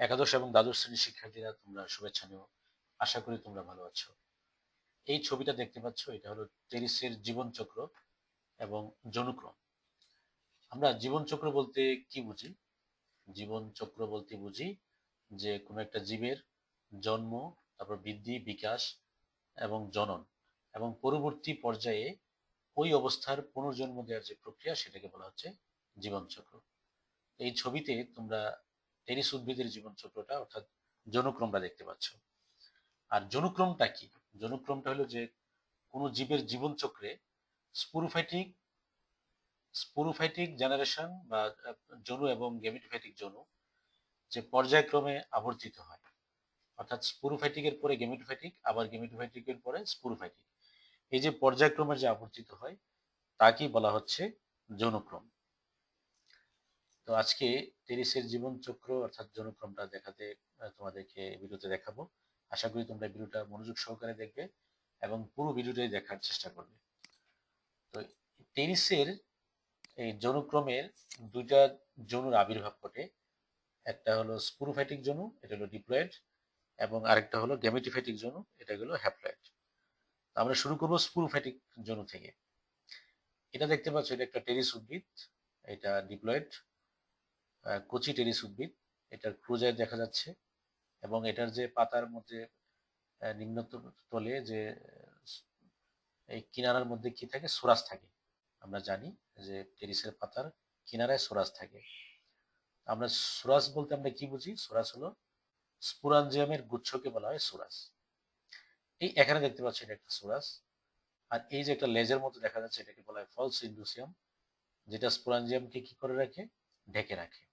একাদশ এবং দ্বাদশ শ্রেণির শিক্ষার্থীরা তোমরা শুভেচ্ছা নিও। আশা করি তোমরা ভালো আছো। এই ছবিটা দেখতে পাচ্ছ, এটা হলো টেরিসের জীবনচক্র এবং জনুক্রম। আমরা জীবনচক্র বলতে কি বুঝি? জীবনচক্র বলতে বুঝি যে কোনো একটা জীবের জন্ম, তারপর বৃদ্ধি, বিকাশ এবং জনন এবং পরবর্তী পর্যায়ে ওই অবস্থার পুনর্জন্ম দেওয়ার যে প্রক্রিয়া, সেটাকে বলা হচ্ছে জীবনচক্র। এই ছবিতে তোমরা টেরিস উদ্ভিদের জীবন জীবনচক্রটা অর্থাৎ জনুক্রমটা দেখতে পাচ্ছ। আর জনুক্রমটা কি? জনুক্রমটা হলো যে, কোনো জীবের জীবনচক্রে স্পুরোফাইটিক স্পুরোফাইটিক জেনারেশন বা জনু এবং গেমিটোফাইটিক জনু যে পর্যায়ক্রমে আবর্তিত হয়। অর্থাৎ স্পুরোফাইটিকের পরে গেমিটোফাইটিক, আবার গেমিটোফাইটিকের পরে স্পুরোফাইটিক। এই যে পর্যায়ক্রমে যে আবর্তিত হয়, তাকেই বলা হচ্ছে যৌনক্রম। তো আজকে টেরিসের জীবনচক্র অর্থাৎ যৌনক্রমটা দেখাতে তোমাদেরকে ভিডিওতে দেখাবো। আশা করি তোমরা ভিডিওটা মনোযোগ সহকারে দেখবে এবং পুরো ভিডিওটাই দেখার চেষ্টা করবে। তো টেরিসের এই যৌনক্রমের দুইটা যৌনুর আবির্ভাব ঘটে। একটা হলো স্পুরোফাইটিক যৌনু, এটা হলো ডিপ্লয়েড, এবং আরেকটা হলো গ্যামেটিফাইটিক যৌনু, এটা হলো হ্যাপ্লয়েড। আমরা শুরু করব স্পুরোফাইটিক যৌনু থেকে। এটা দেখতে পাচ্ছ, এটা একটা টেরিস উদ্ভিদ এটা ডিপ্লয়েড। কচি টেরিস উদ্ভিদ এটার ক্রোজার দেখা যাচ্ছে। এবং এটার যে পাতার মধ্যে নিম্ন তলে যে, এই কিনারার মধ্যে কি থাকে? সোরাস থাকে। আমরা জানি যে টেরিসের পাতার কিনারায় সোরাস থাকে। আমরা সোরাস বলতে আমরা কি বুঝি? সোরাস হলো স্পুরাঞ্জিয়ামের গুচ্ছকে বলা হয় সোরাস। এই এখানে দেখতে পাচ্ছি এটা একটা সোরাস। আর এই যে একটা লেজের মতো দেখা যাচ্ছে, এটাকে বলা হয় ফলস ইন্ডুসিয়াম, যেটা স্পুরাঞ্জিয়ামকে কি করে রাখে? ঢেকে রাখে।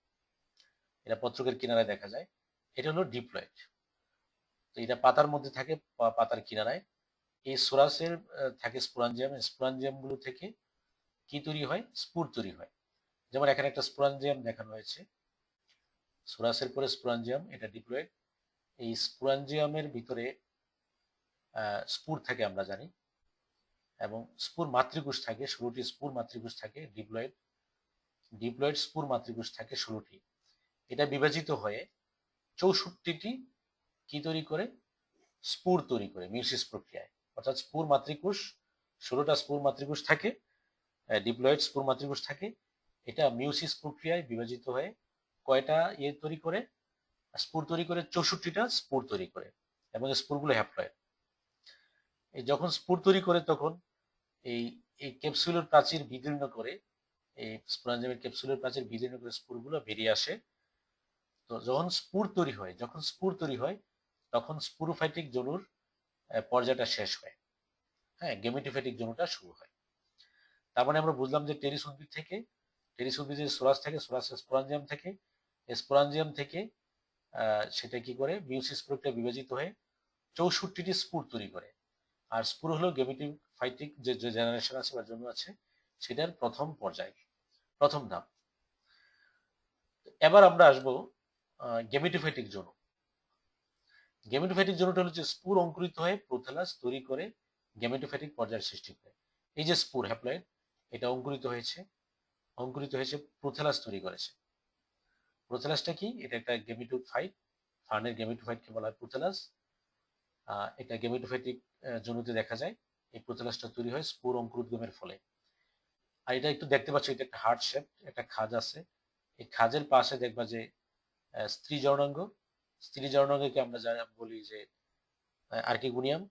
এটা পত্রকের কিনারায় দেখা যায়। এটা হলো ডিপ্লয়েড তো এটা পাতার মধ্যে থাকে পাতার কিনারায়। এই সোরাসের থাকে স্পুরাঞ্জিয়াম স্পুরাঞ্জিয়ামগুলো থেকে কি তৈরি হয়? স্পুর তৈরি হয়। যেমন এখানে একটা স্পুরাঞ্জিয়াম দেখানো হয়েছে। সোরাসের পরে স্পুরাঞ্জিয়াম এটা ডিপ্লয়েড এই স্পুরাঞ্জিয়ামের ভিতরে স্পুর থাকে আমরা জানি। এবং স্পুর মাতৃকোষ থাকে, ষোলোটি স্পুর মাতৃকোষ থাকে ডিপ্লয়েড ডিপ্লয়েড স্পুর মাতৃকোষ থাকে, ষোলোটি। এটা বিভাজিত হয়ে চৌষট্টিটি কি তৈরি করে? স্পুর তৈরি করে মিউসিস প্রক্রিয়ায়। অর্থাৎ স্পুর মাতৃকোষ, ষোলোটা স্পুর মাতৃকোষ থাকে ডিপ্লয়েড স্পুর মাতৃকোষ থাকে। এটা মিউসিস প্রক্রিয়ায় বিভাজিত হয়ে কয়টা ইয়ে তৈরি করে? স্পুর তৈরি করে, চৌষট্টিটা স্পুর তৈরি করে এবং স্পুরগুলো হ্যাপ্লয়েড এই যখন স্পুর তৈরি করে, তখন এই এই ক্যাপসুলের প্রাচীর বিদীর্ণ করে, এই স্পুরাঞ্জামের ক্যাপসুলের প্রাচীর বিদীর্ণ করে স্পুরগুলো বেরিয়ে আসে। তো যখন স্পুর তৈরি হয়, যখন স্পুর তৈরি হয়, তখন স্পুরোফাইটিক জনুর পর্যায়টা শেষ হয়। হ্যাঁ গেমেটোফাইটিক জনুটা শুরু হয়। তার মানে আমরা বুঝলাম যে টেরিস উদ্ভিদ থেকে টেরিস উদ্ভিদের সোরাস থেকে, সোরাস স্পোরাঞ্জিয়াম থেকে স্পোরাঞ্জিয়াম থেকে সেটা কি করে? মিউসিস প্রক্রিয়া বিভাজিত হয়ে চৌষট্টিটি স্পুর তৈরি করে। আর স্পুর হলো গেমেটিভ ফাইটিক যে জেনারেশন আছে বা জন্য আছে, সেটার প্রথম পর্যায়, প্রথম ধাপ এবার আমরা আসব গেমেটোফাইটিক জোন গেমেটোফাইটিক জোনটা যে স্পুর অঙ্কুরিত হয়ে প্রোথেলাস তৈরি করে গেমেটোফাইটিক পর্যায়ের সৃষ্টি করে। এই যে স্পুর হ্যাপ্লয়েড এটা অঙ্কুরিত হয়েছে অঙ্কুরিত হয়েছে, প্রোথেলাস তৈরি করেছে। প্রোথেলাসটা কি? এটা একটা গেমিটোফাইট ফার্নের গেমিটোফাইটকে বলা হয় প্রোথেলাস। এটা গেমিটোফাইটিক জনুতে দেখা যায়, এই প্রোথেলাসটা তৈরি হয় স্পুর অঙ্কুরোদ্গমের ফলে। আর এটা একটু দেখতে পাচ্ছ, এটা একটা হার্ট শেপ একটা খাজ আছে। এই খাজের পাশে দেখবা যে স্ত্রী জর্ণাঙ্গ স্ত্রী জর্ণাঙ্গকে আমরা বলি যে আর্কিগুনিয়াম।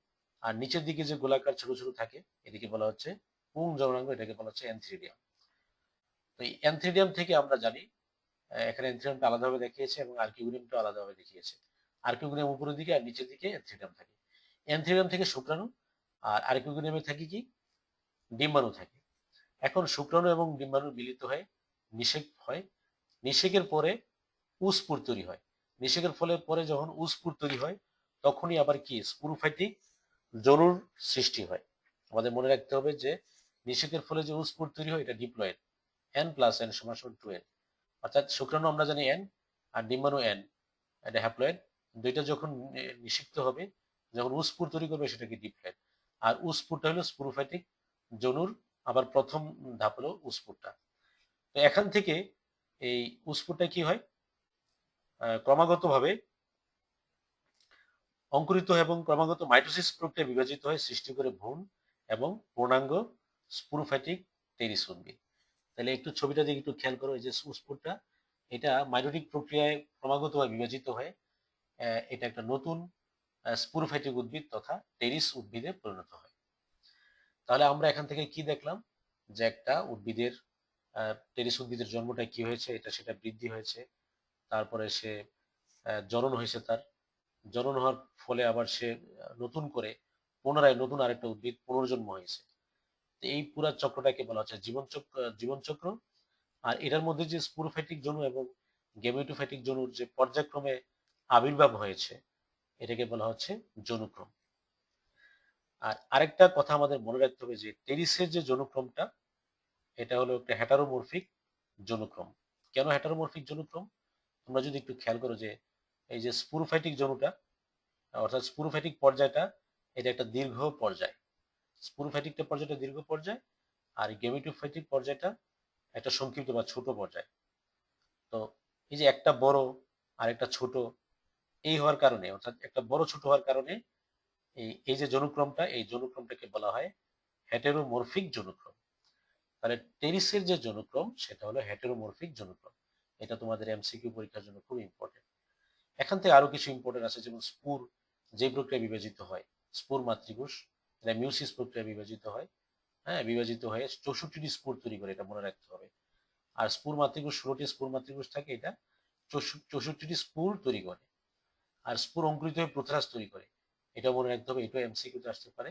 আর নিচের দিকে যে গোলাকার ছোট ছোট থাকে, এদিকে বলা হচ্ছে পুং জর্ণাঙ্গ এটাকে বলা হচ্ছে অ্যান্থ্রিডিয়াম। তো এই অ্যান্থ্রিডিয়াম থেকে আমরা জানি এখানে অ্যান্থ্রিডিয়ামটা আলাদাভাবে দেখিয়েছে এবং আর্কিগুনিয়ামটা আলাদাভাবে দেখিয়েছে। আর্কিগুনিয়াম উপরের দিকে আর নিচের দিকে অ্যান্থ্রিডিয়াম থাকে। অ্যান্থ্রিডিয়াম থেকে শুক্রাণু, আর আর্কিগুনিয়ামে থাকে কি? ডিম্বাণু থাকে। এখন শুক্রাণু এবং ডিম্বাণু মিলিত হয়ে, নিষেক হয়। নিষেকের পরে উস্পুর তৈরি হয়। নিষেকের ফলে পরে যখন উস্পুর তৈরি হয়, তখনই আবার কি? স্পুরোফাইটিক জরুর সৃষ্টি হয়। আমাদের মনে রাখতে হবে যে, নিষেকের ফলে যে উস্পুর তৈরি হয়, এটা ডিপ্লয়েড। এন প্লাস এন সমান সমান টু এন অর্থাৎ শুক্রাণু আমরা জানি এন আর ডিম্বাণু এন এটা হ্যাপ্লয়েড দুইটা যখন নিষিক্ত হবে, যখন উস্পুর তৈরি করবে সেটাকে ডিপ্লয়েড? আর উস্পুরটা হলো স্পুরোফাইটিক জনুর, আবার প্রথম ধাপ হলো উস্পুরটা। তো এখান থেকে এই উস্পুরটা কি হয়? ক্রমাগতভাবে অঙ্কুরিত এবং ক্রমাগত মাইটোসিস প্রক্রিয়া বিভাজিত হয় সৃষ্টি করে ভ্রূণ এবং পূর্ণাঙ্গ স্পুরোফাইটিক টেরিস উদ্ভিদ তাহলে একটু ছবিটা দিকে একটু খেয়াল করো, এই যে স্পুরটা এটা মাইটোটিক প্রক্রিয়ায় ক্রমাগতভাবে বিভাজিত হয়ে। এটা একটা নতুন স্পুরোফাইটিক উদ্ভিদ তথা টেরিস উদ্ভিদে পরিণত হয়। তাহলে আমরা এখান থেকে কি দেখলাম? যে একটা উদ্ভিদের টেরিস উদ্ভিদের জন্মটা কি হয়েছে, এটা সেটা বৃদ্ধি হয়েছে। তারপরে সে জনন হয়েছে তার। জনন হওয়ার ফলে আবার সে নতুন করে পুনরায় নতুন আরেকটা উদ্ভিদ পুনর্জন্ম হয়েছে। এই পুরা চক্রটাকে বলা হচ্ছে জীবন চক্র জীবন চক্র। আর এটার মধ্যে যে স্পুরোফাইটিক জনু এবং গেমেটোফাইটিক জনুর যে পর্যায়ক্রমে আবির্ভাব হয়েছে, এটাকে বলা হচ্ছে জনুক্রম আর আরেকটা কথা আমাদের মনে রাখতে হবে যে টেরিসের যে জনুক্রমটা এটা হলো একটা হ্যাটারোমরফিক জনুক্রম কেন হ্যাটারোমরফিক জনুক্রম তোমরা যদি একটু খেয়াল করো যে এই যে স্পুরোফাইটিক জনুটা, অর্থাৎ স্পুরোফাইটিক পর্যায়টা, এটা একটা দীর্ঘ পর্যায়। স্পুরোফাইটিকটা পর্যায়টা দীর্ঘ পর্যায়, আর গেমিটোফাইটিক পর্যায়টা একটা সংক্ষিপ্ত বা ছোট পর্যায়। তো এই যে একটা বড় আর একটা ছোট, এই হওয়ার কারণে, অর্থাৎ একটা বড় ছোট হওয়ার কারণে এই এই যে জনুক্রমটা, এই জনুক্রমটাকে বলা হয় হেটেরোমরফিক জনুক্রম। তাহলে টেরিসের যে জনুক্রম, সেটা হলো হেটেরোমরফিক জনুক্রম। এটা তোমাদের এমসিকিউ পরীক্ষার জন্য খুব ইম্পর্টেন্ট এখান থেকে আরও কিছু ইম্পর্টেন্ট আছে, যেমন স্পুর, যে প্রক্রিয়া বিভাজিত হয়, স্পুর মাতৃকোষ, এটা মিউসিস প্রক্রিয়া বিভাজিত হয় হ্যাঁ বিভাজিত হয়ে চৌষট্টিটি স্পুর তৈরি করে, এটা মনে রাখতে হবে। আর স্পুর মাতৃকোষ, ষোলোটি স্পুর মাতৃকোষ থাকে, এটা চৌষট্টিটি স্পুর তৈরি করে, আর স্পুর অঙ্কুরিত হয়ে প্রথরাস তৈরি করে এটা মনে রাখতে হবে, এটাও এমসিকিউতে আসতে পারে।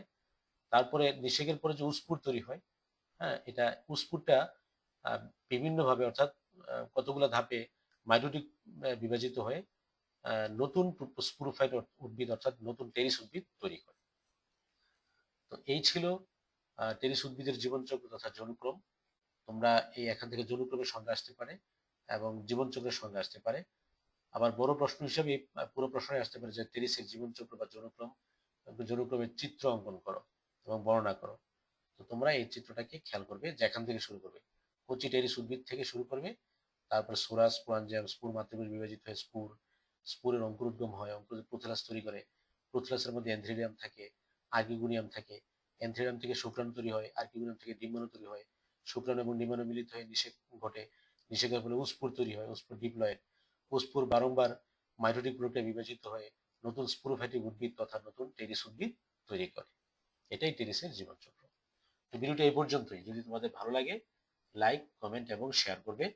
তারপরে নিষেকের পরে যে উস্পুর তৈরি হয় হ্যাঁ এটা উস্পুরটা বিভিন্নভাবে, অর্থাৎ কতগুলো ধাপে মাইটোটিক বিভাজিত হয়ে নতুন স্পুরোফাইট উদ্ভিদ অর্থাৎ নতুন টেরিস উদ্ভিদ তৈরি করে। তো এই ছিল টেরিস উদ্ভিদের জীবনচক্র তথা জনুক্রম তোমরা এই এখান থেকে জনুক্রমের সঙ্গে আসতে পারে এবং জীবনচক্রের সঙ্গে আসতে পারে। আবার বড় প্রশ্ন হিসেবে পুরো প্রশ্নে আসতে পারে যে টেরিসের জীবনচক্র বা জনুক্রম জনুক্রমের চিত্র অঙ্কন করো এবং বর্ণনা করো। তো তোমরা এই চিত্রটাকে খেয়াল করবে, যেখান থেকে শুরু করবে। কচি টেরিস উদ্ভিদ থেকে শুরু করবে তারপর সোরাস স্পোরাঞ্জিয়াম স্পুর মাতৃকোষ বিভাজিত হয়ে, স্পুর, স্পুরের অঙ্কুরোদ্গম হয় অঙ্কুর প্রোথেলাস তৈরি করে। প্রোথেলাসের মধ্যে এনথ্রিডিয়াম থাকে, আর্কিগুনিয়াম থাকে। এনথ্রিডিয়াম থেকে শুক্রাণু তৈরি হয়, আর্কিগুনিয়াম থেকে ডিম্বাণু তৈরি হয়। শুক্রাণু এবং ডিম্বাণু মিলিত হয়ে নিষেক ঘটে। নিষেকের ফলে উস্পুর তৈরি হয়, উস্পুর ডিপ্লয়েড উস্পুর বারংবার মাইটোটিক প্রক্রিয়া বিভাজিত হয়ে নতুন স্পুরোফ্যাটিক উদ্ভিদ তথা নতুন টেরিস উদ্ভিদ তৈরি করে। এটাই টেরিসের জীবনচক্র। তো ভিডিওটা এই পর্যন্তই। যদি তোমাদের ভালো লাগে, লাইক, কমেন্ট এবং শেয়ার করবে।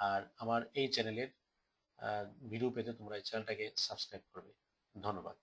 আর আমার এই চ্যানেলের ভিডিও পেতে তোমরা এই চ্যানেলটাকে সাবস্ক্রাইব করবে। ধন্যবাদ।